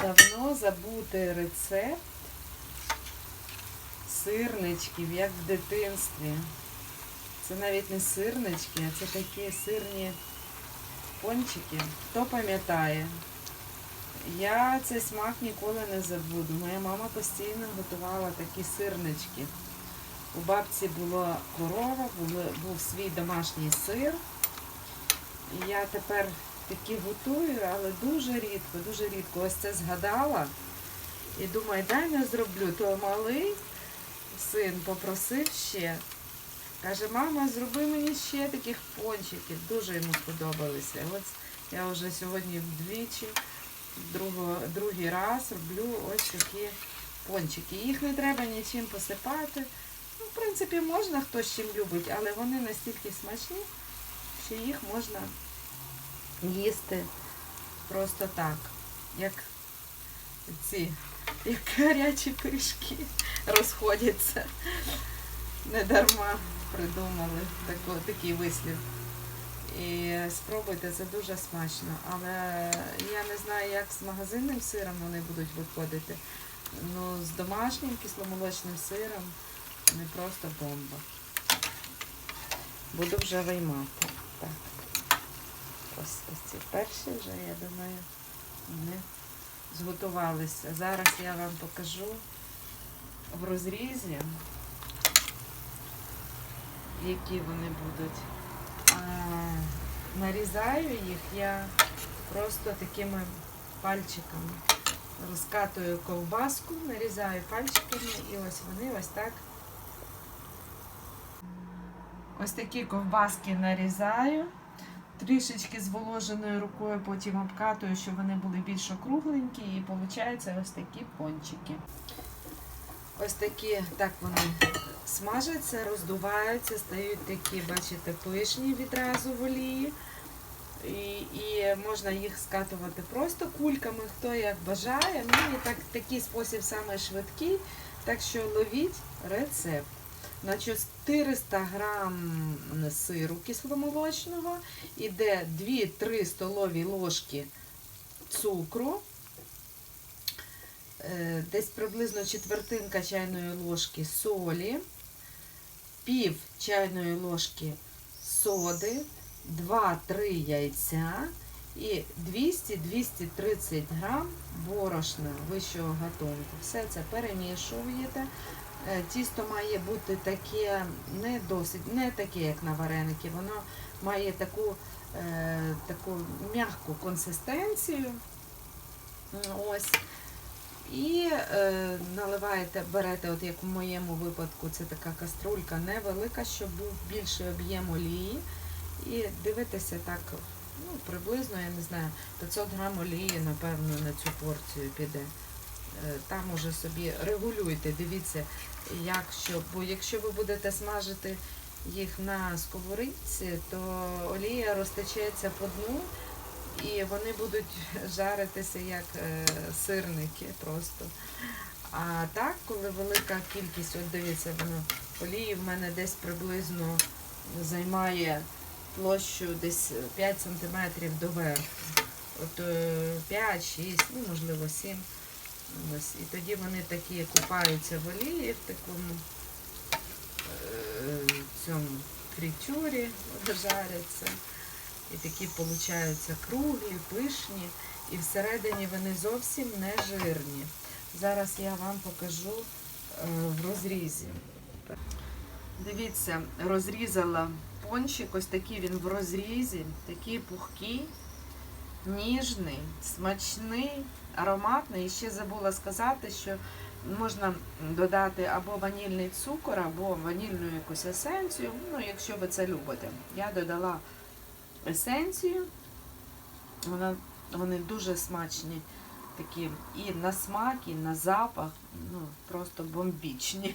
давно забутий рецепт сирничків, як в дитинстві. Це навіть не сирнички, а це такі сирні пончики. Хто пам'ятає? Я цей смак ніколи не забуду. Моя мама постійно готувала такі сирнички. У бабці була корова, був свій домашній сир. Я тепер такі готую, але дуже рідко, дуже рідко. Ось це згадала. І думаю, дай не зроблю. То малий син попросив ще. Каже, мама, зроби мені ще таких пончиків. Дуже йому сподобалися. Ось я вже сьогодні вдвічі, друго, другий раз роблю ось такі пончики. Їх не треба нічим посипати. Ну, в принципі, можна хто з чим любить, але вони настільки смачні, що їх можна їсти просто так, як ці, як гарячі пиріжки розходяться. Не дарма придумали тако, такий вислів. І спробуйте, це дуже смачно. Але я не знаю, як з магазинним сиром вони будуть виходити. Ну, з домашнім кисломолочним сиром не просто бомба. Буду вже виймати. Ось, ці перші вже, я думаю, вони зготувалися. Зараз я вам покажу в розрізі, які вони будуть. Нарізаю їх я просто такими пальчиками. Розкатую ковбаску, нарізаю пальчиками і ось вони ось так. Ось такі ковбаски нарізаю. Трішечки зволоженою рукою потім обкатую, щоб вони були більш округленькі, і виходить ось такі пончики. Ось такі, так вони смажаться, роздуваються, стають такі, бачите, пишні відразу в олії. І, і можна їх скатувати просто кульками, хто як бажає. Ну і так, такий спосіб саме швидкий. Так що ловіть рецепт. На 400 грам сиру кисломолочного. Іде 2-3 столові ложки цукру, е, десь приблизно четвертинка чайної ложки солі, пів чайної ложки соди, 2-3 яйця. І 200-230 грам борошна вищого гатунку. Все це перемішуєте. Е, Тісто має бути таке не досить, не таке, як на вареники. Воно має таку, е, таку м'яку консистенцію. Ось. І е, наливаєте, берете, от як в моєму випадку, це така каструлька невелика, щоб був більший об'єм олії. І дивитеся так, ну, приблизно, я не знаю, 500 грам олії, напевно, на цю порцію піде. Е, Там уже собі регулюйте, дивіться, як що. Бо якщо ви будете смажити їх на сковорідці, то олія розтечеться по дну і вони будуть жаритися як е, сирники просто. А так, коли велика кількість, от дивіться, воно олії в мене десь приблизно займає площу десь 5 см доверху. От 5-6, ну можливо 7 Ось, і тоді вони такі купаються в олії в такому е, цьому фритюрі жаряться. І такі получаються круглі, пишні, і всередині вони зовсім не жирні. Зараз я вам покажу е, в розрізі. Дивіться, розрізала пончик, ось такий він в розрізі, такий пухкий, ніжний, смачний, ароматний. І ще забула сказати, що можна додати або ванільний цукор, або ванільну якусь есенцію, ну, якщо ви це любите. Я додала есенцію, вона, вони дуже смачні, такі і на смак, і на запах, ну, просто бомбічні.